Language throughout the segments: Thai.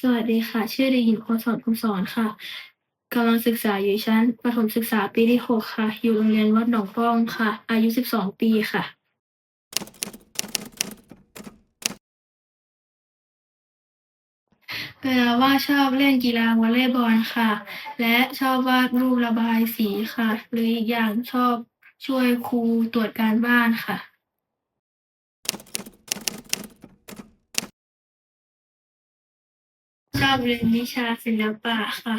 สวัสดีค่ะ ชื่อเด็กหญิงโอภรสอนภูมิสอนค่ะกำลังศึกษาอยู่ชั้นประถมศึกษาปีที่6ค่ะ อยู่โรงเรียนวัดหนองป้องค่ะ อายุ12ปีค่ะ เวลาว่างชอบเล่นกีฬาวอลเลย์บอลค่ะ และชอบวาดรูประบายสีค่ะ หรืออีกอย่างชอบช่วยครูตรวจการบ้านค่ะ ชอบเรียนวิชาศิลปะค่ะ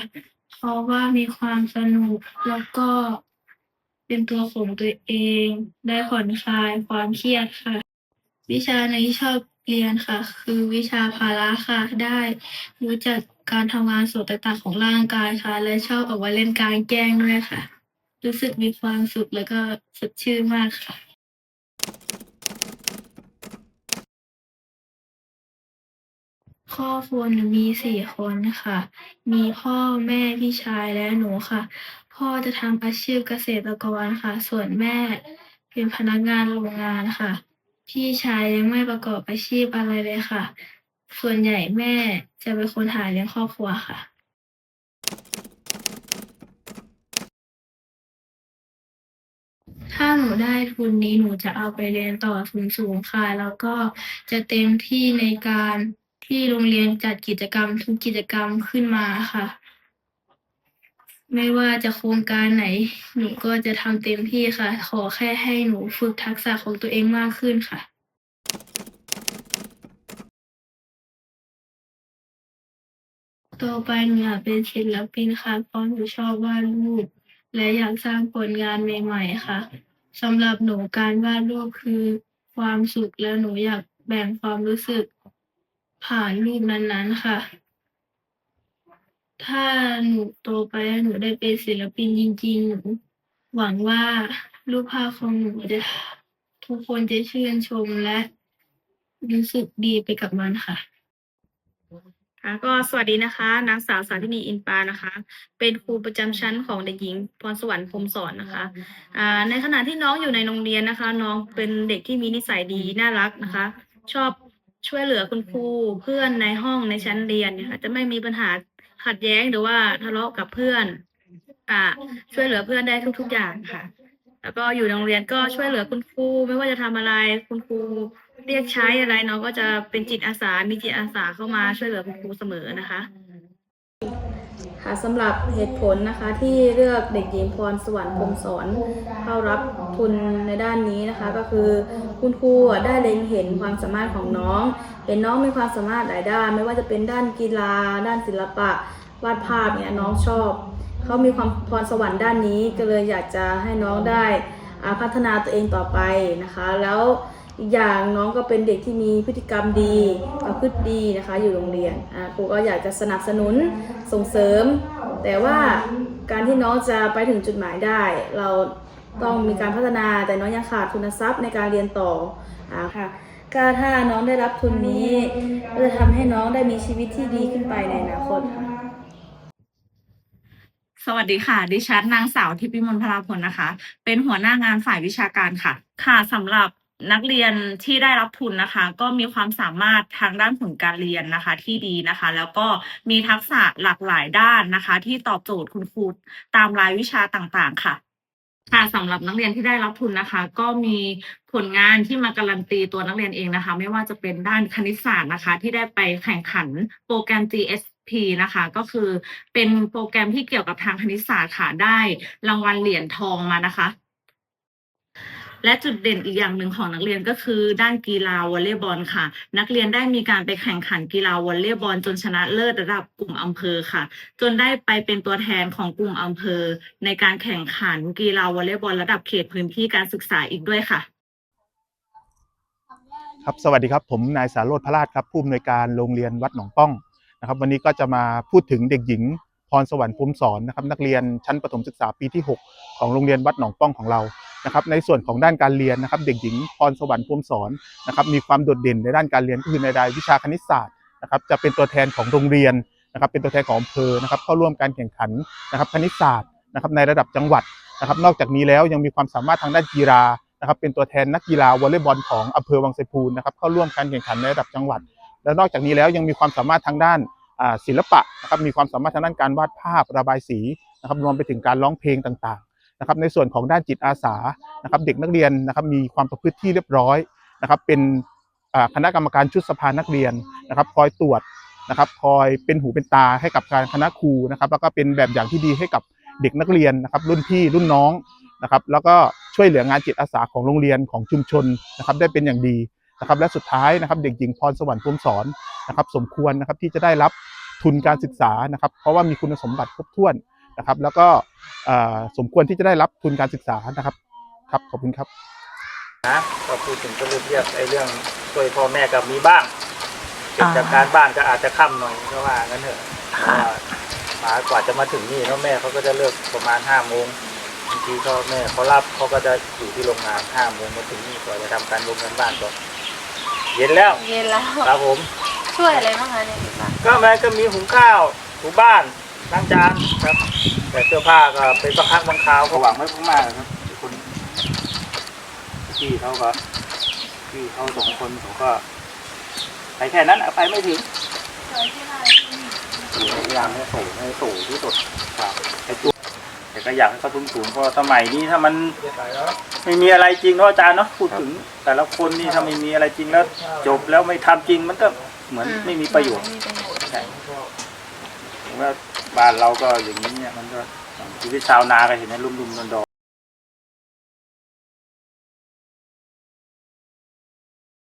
เพราะว่ามีความสนุกแล้วก็เป็นตัวของตัวเอง ได้ผ่อนคลายความเครียดค่ะ วิชาไหนที่ชอบเรียนค่ะ คือวิชาพละค่ะ ได้รู้จักการทำงานส่วนต่างๆของร่างกายค่ะ และชอบออกมาเล่นกลางแจ้งด้วยค่ะ รู้สึกมีความสุขแล้วก็สดชื่นมากค่ะ ครอบครัวหนูมีสี่คนค่ะ มีพ่อ แม่ พี่ชาย และหนูค่ะ พ่อจะทำอาชีพเกษตรกรค่ะ ส่วนแม่เป็นพนักงานโรงงานค่ะ พี่ชายยังไม่ประกอบอาชีพอะไรเลยค่ะ ส่วนใหญ่แม่จะเป็นคนหาเลี้ยงครอบครัวค่ะถ้าหนูได้ทุนนี้หนูจะเอาไปเรียนต่อสูงๆค่ะ แล้วก็จะเต็มที่ในการ ที่โรงเรียนจัดกิจกรรมทุกกิจกรรมขึ้นมาค่ะ ไม่ว่าจะโครงการไหน หนูก็จะทำเต็มที่ค่ะ ขอแค่ให้หนูฝึกทักษะของตัวเองมากขึ้นค่ะโตไปหนูอยากเป็นศิลปินค่ะเพราะหนูชอบวาดรูป และอยากสร้างผลงานใหม่ ๆ ค่ะสำหรับหนูการวาดรูปคือความสุขและหนูอยากแบ่งความรู้สึก ผ่านรูปนั้นๆค่ะ ถ้าหนูโตไปแล้วหนูได้เป็นศิลปินจริงๆหนูหวังว่ารูปภาพของหนูจะทุกคนจะชื่นชมและรู้สึกดีไปกับมันค่ะค่ะก็สวัสดีนะคะ นางสาวสาธินีอินปานะคะ เป็นครูประจำชั้นของเด็กหญิงพรสวรรค์พรมสอนนะคะอ่าในขณะที่น้องอยู่ในโรงเรียนนะคะ น้องเป็นเด็กที่มีนิสัยดีน่ารักนะคะ ชอบ ช่วยเหลือคุณครูเพื่อนในห้องในชั้นเรียนเนี่ยค่ะจะไม่มีปัญหาขัดแย้งหรือว่าทะเลาะกับเพื่อนอะช่วยเหลือเพื่อนได้ทุก ๆ อย่างค่ะ แล้วก็อยู่โรงเรียนก็ช่วยเหลือคุณครูไม่ว่าจะทำอะไรคุณครูเรียกใช้อะไรน้องก็จะเป็นจิตอาสา มีจิตอาสาเข้ามาช่วยเหลือคุณครูเสมอนะคะ ค่ะสำหรับเหตุผลนะคะที่เลือกเด็กหญิงพรสวรรค์พรมสอนเข้ารับทุนในด้านนี้นะคะ ก็คือคุณครูได้เล็งเห็นความสามารถของน้อง เห็นน้องมีความสามารถหลายด้าน ไม่ว่าจะเป็นด้านกีฬา ด้านศิลปะ วาดภาพเนี่ยน้องชอบเขามีความพรสวรรค์ด้านนี้ก็เลยอยากจะให้น้องได้พัฒนาตัวเองต่อไปนะคะ แล้ว อีกอย่างน้องก็เป็นเด็กที่มีพฤติกรรมดีประพฤติดีนะคะ อยู่โรงเรียนอ่าครูก็อยากจะสนับสนุนส่งเสริม แต่ว่าการที่น้องจะไปถึงจุดหมายได้ เราต้องมีการพัฒนาแต่น้องยังขาดทุนทรัพย์ในการเรียนต่ออ่าค่ะก็ถ้าน้องได้รับทุนนี้ก็จะทำให้น้องได้มีชีวิตที่ดีขึ้นไปในอนาคตค่ะสวัสดีค่ะ ดิฉันนางสาวทิพิมลพลาพลนะคะ เป็นหัวหน้างานฝ่ายวิชาการค่ะ ค่ะสำหรับ นักเรียนที่ได้รับทุนนะคะ ก็มีความสามารถทางด้านผลการเรียนนะคะ ที่ดีนะคะ แล้วก็มีทักษะหลากหลายด้านนะคะ ที่ตอบโจทย์คุณครูตามรายวิชาต่างๆ ค่ะค่ะสำหรับนักเรียนที่ได้รับทุนนะคะ ก็มีผลงานที่มาการันตีตัวนักเรียนเองนะคะ ไม่ว่าจะเป็นด้านคณิตศาสตร์นะคะ ที่ได้ไปแข่งขันโปรแกรม GSP นะคะ ก็คือเป็นโปรแกรมที่เกี่ยวกับทางคณิตศาสตร์ค่ะได้รางวัลเหรียญทองมานะคะ และจุดเด่นอีกอย่างหนึ่งของนักเรียนก็คือ ด้านกีฬาวอลเลย์บอลค่ะ นักเรียนได้มีการไปแข่งขันกีฬาวอลเลย์บอลจนชนะเลิศระดับกลุ่มอำเภอค่ะ จนได้ไปเป็นตัวแทนของกลุ่มอำเภอ ในการแข่งขันกีฬาวอลเลย์บอลระดับเขตพื้นที่การศึกษาอีกด้วยค่ะครับสวัสดีครับผมนายสารโรธพระราชครับผู้อำนวยการโรงเรียนวัดหนองป้องนะครับ วันนี้ก็จะมาพูดถึงเด็กหญิงพรสวรรค์ภูมิสอนนะครับ นักเรียนชั้นประถมศึกษาปีที่ 6 ของโรงเรียนวัดหนองป้องของเรา นะครับในส่วนของด้านการเรียนนะครับ เด็กหญิงพรสวรรค์ภูมิสอนนะครับมีความโดดเด่นในด้านการเรียนก็คือในด้านวิชาคณิตศาสตร์นะครับจะเป็นตัวแทนของโรงเรียนนะครับเป็นตัวแทนของอำเภอนะครับเข้าร่วมการแข่งขันนะครับคณิตศาสตร์นะครับในระดับจังหวัดนะครับนอกจากนี้แล้วยังมีความสามารถทางด้านกีฬานะครับเป็นตัวแทนนักกีฬาวอลเลย์บอลของอำเภอวังไสพูนนะครับเข้าร่วมการแข่งขันในระดับจังหวัด และนอกจากนี้แล้วยังมีความสามารถทางด้านศิลปะนะครับมีความสามารถทางด้านการวาดภาพระบายสีนะครับรวมไปถึงการร้องเพลงต่าง นะครับในส่วนของด้านจิตอาสานะครับเด็กนักเรียนนะครับมีความประพฤติที่เรียบร้อยนะครับเป็นคณะกรรมการชุดสภานักเรียนนะครับคอยตรวจนะครับคอยเป็นหูเป็นตาให้กับการคณะครูนะครับแล้วก็เป็นแบบอย่างที่ดีให้กับเด็กนักเรียนนะครับรุ่นพี่รุ่นน้องนะครับแล้วก็ช่วยเหลืองานจิตอาสาของโรงเรียนของชุมชนนะครับได้เป็นอย่างดีนะครับและสุดท้ายนะครับเด็กหญิงพรสวรรค์ภูมิสอนนะครับสมควรนะครับที่จะได้รับทุนการศึกษานะครับเพราะว่ามีคุณสมบัติครบถ้วน นะครับ แล้วก็เอ่อสมควรที่จะได้รับทุนการศึกษานะครับครับขอบคุณครับนะก็พูดถึงก็เรียบเรียบไอ้เรื่องช่วยพ่อแม่ก็มีบ้างเก็บจากการบ้านก็อาจจะค่ำหน่อยก็ว่างั้นเถอะเพราะว่าหมากว่าจะมาถึงนี่พ่อแม่เขาก็จะเลิกประมาณห้าโมงบางทีพ่อแม่เขารับเขาก็จะอยู่ที่โรงงานห้าโมงมาถึงนี่กว่าจะทำการรวมกันบ้านก็เย็นแล้วเย็นแล้วครับผมช่วยอะไรบ้างคะเนี่ยบ้างก็แม่ก็มีหุงข้าวถูบ้าน ล้างจานครับ แต่เสื้อผ้าก็เป็นบางครั้งบางคราวก็หวังไว้มากๆครับคุณพี่เขาก็พี่เขาสองคนเขาก็ไปแค่นั้นอะไปไม่ถึงพยายามให้สูงให้สูงที่สุดครับไอ้ตัวแต่ก็อยากให้เขาสูงสูงเพราะสมัยนี้ถ้ามันไม่มีอะไรจริงเนาะอาจารย์เนาะพูดถึง แต่ละคนนี่ถ้าไม่มีอะไรจริงแล้ว จบแล้วไม่ทำจริงมันก็เหมือนไม่มีประโยชน์ไม่มีประโยชน์ใช่ผมว่า บ้านเราก็อย่างนี้เนี่ยมันก็ชีวิตชาวนาก็เห็นในรุ่มๆดอนๆ